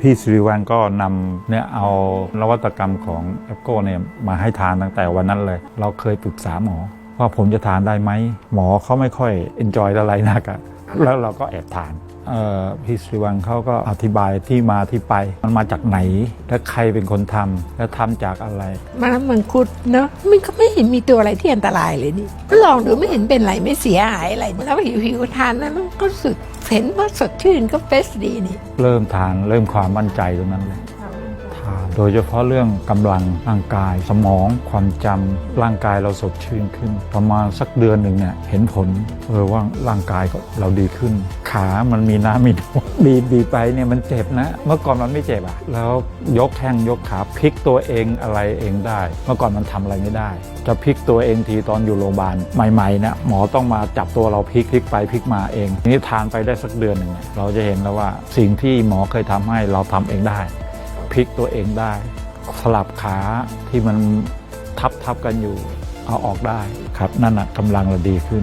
พี่สิริวัลก็นำเนี่ยเอานวัตกรรมของแอปโกเนี่ยมาให้ทานตั้งแต่วันนั้นเลย เราเคยปรึกษาหมอว่าผมจะทานได้ไหม หมอเขาไม่ค่อยเอนจอยอะไรนักอะ แล้วเราก็แอบทานเอ่อพี่สิริวัลเขาก็อธิบายที่มาที่ไป มันมาจากไหน และใครเป็นคนทำและทำจากอะไรมันน้ำมังคุดเนาะมันก็ไม่เห็นมีตัวอะไรที่อันตรายเลยนี่ลองดูไม่เห็นเป็นไรไม่เสียหายอะไรแล้วผิวผิวทานแล้วมันก็รู้สึกเห็นว่าสดชื่นก็เฟสดีนี่ เริ่มทานเริ่มความมั่นใจตรงนั้นเลยทาน โดยเฉพาะเรื่องกำลังร่างกาย สมองความจำร่างกายเราสดชื่นขึ้น ประมาณสักเดือนหนึ่งเนี่ยเห็นผลเออว่าร่างกายก็เราดีขึ้น ขามันมีน้ำมีนวลบีบบีไปเนี่ยมันเจ็บนะ เมื่อก่อนมันไม่เจ็บอะแล้วยกแข้งยกขาพลิกตัวเองอะไรเองได้ เมื่อก่อนมันทำอะไรไม่ได้ จะพลิกตัวเองทีตอนอยู่โรงพยาบาลใหม่ๆเนี่ยหมอต้องมาจับตัวเราพลิกพลิกไปพลิกมาเองทีนี้ทานไปได้สักเดือนหนึ่งเนี่ยเราจะเห็นแล้วว่าสิ่งที่หมอเคยทำให้เราทำเองได้ พลิกตัวเองได้ สลับขาที่มันทับทับกันอยู่เอาออกได้ครับ นั่นนะกำลังเราดีขึ้น